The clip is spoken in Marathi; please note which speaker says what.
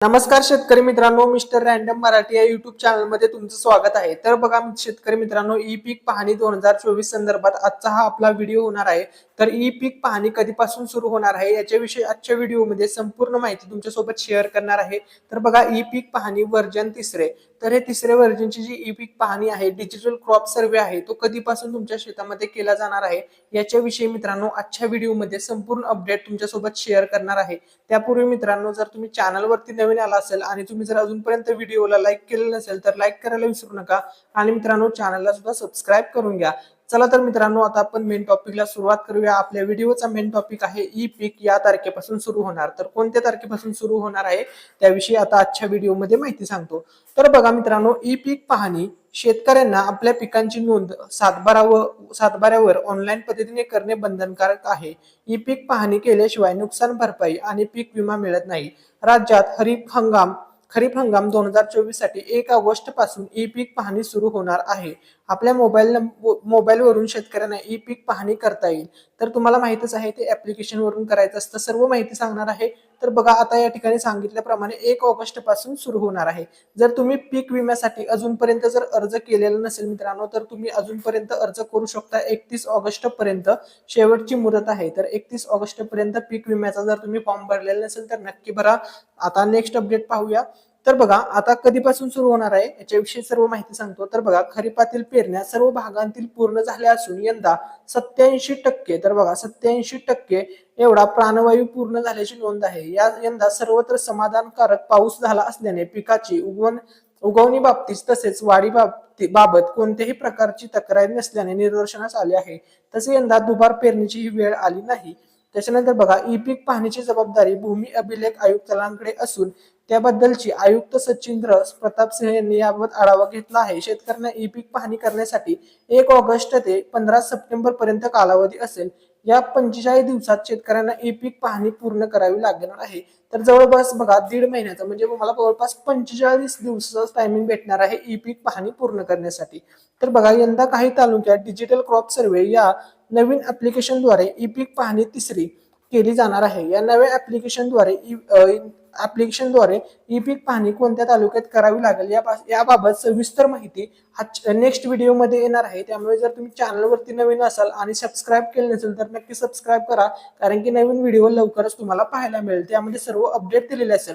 Speaker 1: नमस्कार शेतकरी मित्रांनो मिस्टर रॅन्डम मराठी या युट्यूब चॅनलमध्ये तुमचं स्वागत आहे. तर बघा शेतकरी मित्रांनो ई पीक पाहणी दोन हजार चोवीस संदर्भात आजचा हा आपला व्हिडिओ होणार आहे. तर ई पीक पाहणी कधीपासून सुरू होणार आहे याच्याविषयी आजच्या व्हिडिओमध्ये संपूर्ण माहिती तुमच्यासोबत शेअर करणार आहे. तर बघा ई पीक पाहणी वर्जन तिसरे. तर हे तिसरे वर्जनची जी ई पीक पाहणी आहे डिजिटल क्रॉप सर्वे आहे तो कधीपासून तुमच्या शेतामध्ये केला जाणार आहे याच्याविषयी मित्रांनो आजच्या व्हिडिओमध्ये संपूर्ण अपडेट तुमच्यासोबत शेअर करणार आहे. त्यापूर्वी मित्रांनो जर तुम्ही चॅनलवरती नवीन आला असेल आणि तुम्ही जर अजूनपर्यंत व्हिडिओला लाईक केलेलं नसेल तर लाईक करायला विसरू नका. आणि मित्रांनो चॅनलला सुद्धा सबस्क्राईब करून घ्या. चला तर मित्रांनो आता आपण मेन टॉपिकला सुरुवात करूया. आपल्या व्हिडिओचा मेन टॉपिक आहे ई पीक या तारखेपासून सुरू होणार. तर कोणत्या तारखेपासून सुरू होणार आहे? त्याविषयी आता आजच्या व्हिडिओमध्ये माहिती सांगतो. तर बघा मित्रांनो ई पीक पाहणी शेतकऱ्यांना आपल्या पिकांची नोंद सातबारावर सातबाऱ्यावर ऑनलाईन पद्धतीने करणे बंधनकारक आहे. ई पीक पाहणी केल्याशिवाय नुकसान भरपाई आणि पीक विमा मिळत नाही. राज्यात खरीप हंगाम खरीप हंगाम दोन हजार चोवीससाठी एक ऑगस्टपासून ई पीक पाहणी सुरू होणार आहे. आपल्या मोबाईल मोबाईलवरून शेतकऱ्यांना ई पीक पाहणी करता येईल. तर तुम्हाला माहितच आहे ते ऍप्लिकेशन वरून करायचं असतं. सर्व माहिती सांगणार आहे. तर बघा आता या ठिकाणी सांगितल्याप्रमाणे एक ऑगस्टपासून सुरू होणार आहे. जर तुम्ही पीक विम्यासाठी अजूनपर्यंत जर अर्ज केलेला नसेल मित्रांनो तर तुम्ही अजूनपर्यंत अर्ज करू शकता. एकतीस ऑगस्ट पर्यंत शेवटची मुदत आहे. तर एकतीस ऑगस्ट पर्यंत पीक विम्याचा जर तुम्ही फॉर्म भरलेला नसेल तर नक्की भरा. आता नेक्स्ट अपडेट पाहूया. तर बघा आता कधीपासून सुरू होणार आहे याच्याविषयी सर्व माहिती सांगतो. तर बघा खरीपातील पेरण्या सर्व भागांतील पूर्ण झाल्या असून यंदा सत्याऐंशी टक्के तर बघा सत्याऐंशी टक्के एवढा प्राणवायू पूर्ण झाल्याची नोंद आहे. या यंदा सर्वत्र समाधानकारक पाऊस झाला असल्याने पिकाची उगवण उगवणी बाबतीत तसेच वाढी बाबती बाबत कोणत्याही प्रकारची तक्रार नसल्याने निदर्शनास आले आहे. तसे यंदा दुबार पेरणीची ही वेळ आली नाही. त्याच्यानंतर बघा ई पीक पाहणीची जबाबदारी भूमी अभिलेख आयुक्तांकडे असून त्याबद्दलची आयुक्त सचिंद्र प्रताप सिंह यांनी याबाबत आढावा घेतला आहे. शेतकऱ्यांना ई पीक पाहणी करण्यासाठी एक ऑगस्ट ते पंधरा सप्टेंबर पर्यंत कालावधी असेल. या पंचेचाळीस दिवसात शेतकऱ्यांना ई पीक पाहणी पूर्ण करावी लागणार आहे. तर जवळपास बघा दीड महिन्याचा म्हणजे मला जवळपास पंचेचाळीस दिवसाचा टायमिंग भेटणार आहे ई पीक पाहणी पूर्ण करण्यासाठी. तर बघा यंदा काही तालुक्यात डिजिटल क्रॉप सर्वे या नवीन ऍप्लिकेशनद्वारे ई पीक पाहणी तिसरी केली जाणार आहे. या नव्या ऍप्लिकेशनद्वारे ऍप्लिकेशनद्वारे ई पीक पाहणी कोणत्या तालुक्यात करावी लागेल या याबाबत सविस्तर माहिती हा नेक्स्ट व्हिडिओमध्ये येणार आहे. त्यामुळे जर तुम्ही चॅनलवरती नवीन असाल आणि सबस्क्राईब केले नसेल तर नक्की सबस्क्राईब करा. कारण की नवीन व्हिडिओ लवकरच तुम्हाला पाहायला मिळेल. त्यामध्ये सर्व अपडेट दिलेले असेल.